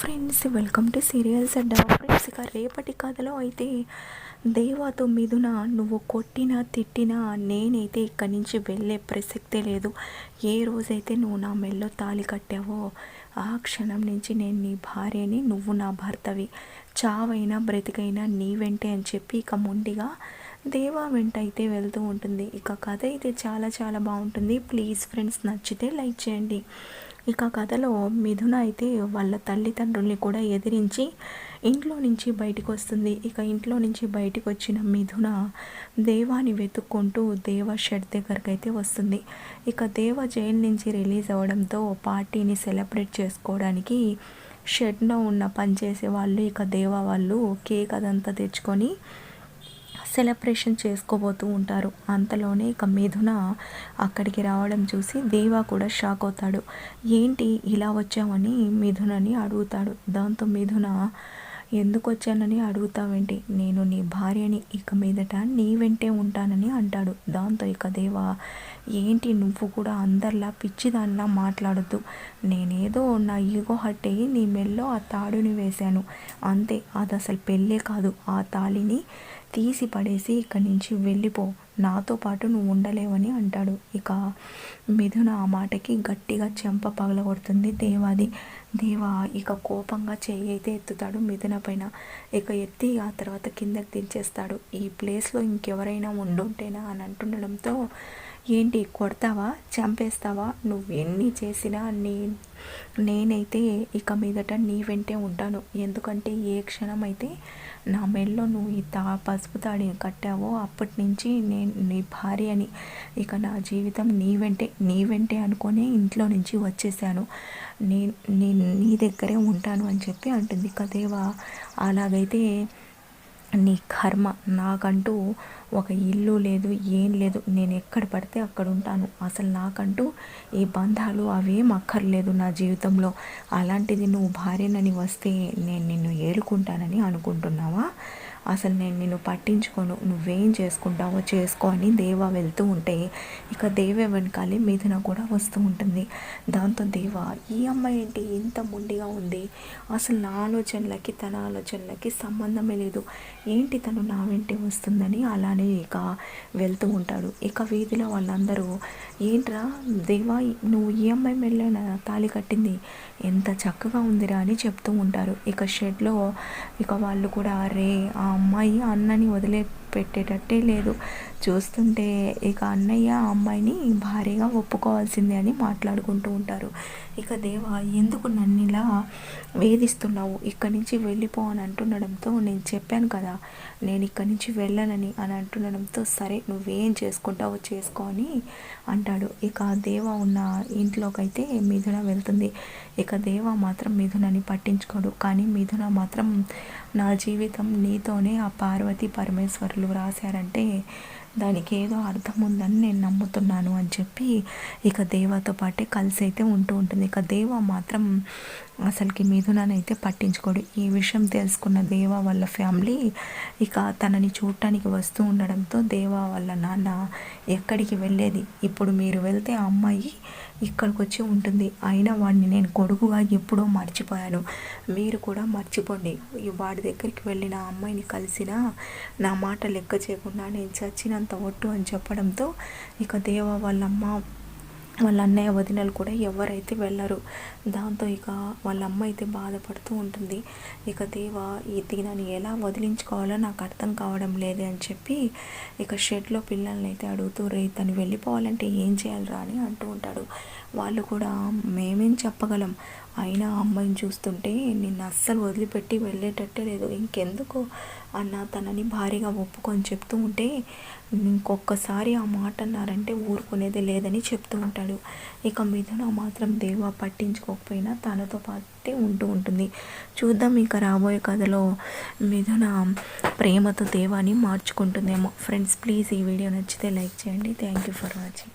Friends welcome to serials Adda friends ఇక రేపటి కథలో అయితే దేవాతో మిథున నువ్వు కొట్టినా తిట్టినా నేనైతే ఇక్కడి నుంచి వెళ్ళే ప్రసక్తే లేదు. ఏ రోజైతే నువ్వు నా మెల్లో తాళి కట్టావో ఆ క్షణం నుంచి నేను నీ భార్యని నువ్వు నా భర్తవి. చావైనా బ్రతికైనా నీ వెంటే అని చెప్పి ఇక ముండిగా దేవా వెంట అయితే వెళ్తూ ఉంటుంది. ఇక కథ అయితే చాలా చాలా బాగుంటుంది. ప్లీజ్ ఫ్రెండ్స్ నచ్చితే లైక్ చేయండి. ఇక కథలో మిథున అయితే వాళ్ళ తల్లిదండ్రుల్ని కూడా ఎదిరించి ఇంట్లో నుంచి బయటకు వస్తుంది. ఇక ఇంట్లో నుంచి బయటకు వచ్చిన మిథున దేవాని వెతుక్కుంటూ దేవ షెడ్ దగ్గరికి అయితే వస్తుంది. ఇక దేవ జైలు నుంచి రిలీజ్ అవ్వడంతో పార్టీని సెలబ్రేట్ చేసుకోవడానికి షెడ్లో ఉన్న పనిచేసే వాళ్ళు ఇక దేవ వాళ్ళు కేక్ అదంతా తెచ్చుకొని సెలబ్రేషన్ చేసుకోబోతూ ఉంటారు. అంతలోనే ఇక మిథున అక్కడికి రావడం చూసి దేవా కూడా షాక్ అవుతాడు. ఏంటి ఇలా వచ్చామని మిథునని అడుగుతాడు. దాంతో మిథున ఎందుకు వచ్చానని అడుగుతావేంటి? నేను నీ భార్యని ఇక మీదట నీ వెంటే ఉంటానని అంటాడు. దాంతో ఇక దేవా ఏంటి నువ్వు కూడా అందరిలా పిచ్చిదానిలా మాట్లాడద్దు? నేనేదో నా ఈగో హట్ అయ్యి నీ మెల్లో ఆ తాడుని వేశాను. అంతే అది అసలు పెళ్ళే కాదు. ఆ తాళిని తీసి పడేసి ఇక్కడి నుంచి వెళ్ళిపో. నాతో పాటు నువ్వు ఉండలేవని అంటాడు. ఇక మిథున ఆ మాటకి గట్టిగా చెంప పగలగొడుతుంది దేవాది. దేవా ఇక కోపంగా చెయ్యి అయితే ఎత్తుతాడు మిథున పైన. ఇక ఎత్తి ఆ తర్వాత కిందకి దించేస్తాడు. ఈ ప్లేస్లో ఇంకెవరైనా ఉండుంటేనా అని అంటుండడంతో ఏంటి కొడతావా? చంపేస్తావా? నువ్వు ఎన్ని చేసినా నీ నేనైతే ఇక మీదట నీ వెంటే ఉంటాను. ఎందుకంటే ఏ క్షణం అయితే నా మెల్లో నువ్వు ఈ తా పసుపు తాడి కట్టావో అప్పటి నుంచి నేను నీ భార్య అని ఇక నా జీవితం నీ వెంటే నీ వెంటే అనుకొని ఇంట్లో నుంచి వచ్చేసాను. నేను నేను నీ దగ్గరే ఉంటాను అని చెప్పి అంటుంది. కదేవా అలాగైతే నీ కర్మ. నాకంటూ ఒక ఇల్లు లేదు ఏం లేదు. నేను ఎక్కడ పడితే అక్కడ ఉంటాను. అసలు నాకంటూ ఈ బంధాలు అవేం అక్కర్లేదు నా జీవితంలో. అలాంటిది నువ్వు భార్యనని వస్తే నేను నిన్ను ఏలుకుంటానని అనుకుంటున్నావా? అసలు నేను నిన్ను పట్టించుకోను నువ్వేం చేసుకుంటావో చేసుకో అని దేవ వెళ్తూ ఉంటే ఇక దేవ వెనకాలి మీదన కూడా వస్తూ ఉంటుంది. దాంతో దేవ ఈ అమ్మాయి ఏంటి ఇంత ముండిగా ఉంది. అసలు నా ఆలోచనలకి తన ఆలోచనలకి సంబంధమే లేదు. ఏంటి తను నా వెంటే వస్తుందని? అలానే ఇక వెళ్తూ ఉంటాడు. ఇక వీధిలో వాళ్ళందరూ ఏంట్రా దేవా నువ్వు ఈ అమ్మాయి మెళ్ళైన తాళి కట్టింది. ఎంత చక్కగా ఉందిరా అని చెప్తూ ఉంటారు. ఇక షెడ్లో ఇక వాళ్ళు కూడా రే ఆ అమ్మాయి అన్నని వదిలే పెట్టేటట్టే లేదు. చూస్తుంటే ఇక అన్నయ్య అమ్మాయిని భారీగా ఒప్పుకోవాల్సిందే అని మాట్లాడుకుంటూ ఉంటారు. ఇక దేవ ఎందుకు నన్ను ఇలా వేధిస్తున్నావు? ఇక్కడి నుంచి వెళ్ళిపో అని అంటుండడంతో నేను చెప్పాను కదా నేను ఇక్కడి నుంచి వెళ్ళనని అని అంటుండడంతో సరే నువ్వేం చేసుకుంటావో చేసుకో అని అంటాడు. ఇక దేవ ఉన్న ఇంట్లోకైతే మిథున వెళ్తుంది. ఇక దేవ మాత్రం మిథునని పట్టించుకోడు. కానీ మిథున మాత్రం నా జీవితం నీతోనే ఆ పార్వతి పరమేశ్వరులు రాశారంటే దానికి ఏదో అర్థం ఉందని నేను నమ్ముతున్నాను అని చెప్పి ఇక దేవతో పాటే కలిసి అయితే ఉంటూ ఉంటుంది. ఇక దేవ మాత్రం అసలుకి మిథుననైతే పట్టించుకోడు. ఈ విషయం తెలుసుకున్న దేవ వాళ్ళ ఫ్యామిలీ ఇక తనని చూడటానికి వస్తూ ఉండడంతో దేవ వాళ్ళ నాన్న ఎక్కడికి వెళ్ళేది? ఇప్పుడు మీరు వెళ్తే ఆ అమ్మాయి ఇక్కడికి వచ్చి ఉంటుంది. అయినా వాడిని నేను కొడుకుగా ఎప్పుడో మర్చిపోయాను. మీరు కూడా మర్చిపోండి. వాడి దగ్గరికి వెళ్ళిన అమ్మాయిని కలిసిన నా మాట లెక్క చేయకుండా నేను అంత ఒట్టు అని చెప్పడంతో ఇక దేవ వాళ్ళమ్మ వాళ్ళ అన్నయ్య వదినలు కూడా ఎవరైతే వెళ్ళరు దాంతో ఇక వాళ్ళ అమ్మ అయితే బాధపడుతూ ఉంటుంది. ఇక దేవ ఈ దీనిని ఎలా వదిలించుకోవాలో నాకు అర్థం కావడం లేదే అని చెప్పి ఇక షెడ్లో పిల్లల్ని అయితే అడుగుతూ రే తను వెళ్ళిపోవాలంటే ఏం చేయాలిరా? అని అంటూ ఉంటాడు. వాళ్ళు కూడా మేమేం చెప్పగలం అయినా అమ్మాయిని చూస్తుంటే నిన్ను అస్సలు వదిలిపెట్టి వెళ్ళేటట్టే లేదు. ఇంకెందుకు అన్న తనని భారీగా ఒప్పుకొని చెప్తూ ఉంటే ఇంకొకసారి ఆ మాట అన్నారంటే ఊరుకునేది లేదని చెప్తూ ఉంటాడు. ఇక మిథున మాత్రం దేవ పట్టించుకోకపోయినా తనతో పాటే ఉంటూ ఉంటుంది. చూద్దాం ఇక రాబోయే కథలో మిథున ప్రేమతో దేవాని మార్చుకుంటుందేమో. ఫ్రెండ్స్ ప్లీజ్ ఈ వీడియో నచ్చితే లైక్ చేయండి. Thank you for watching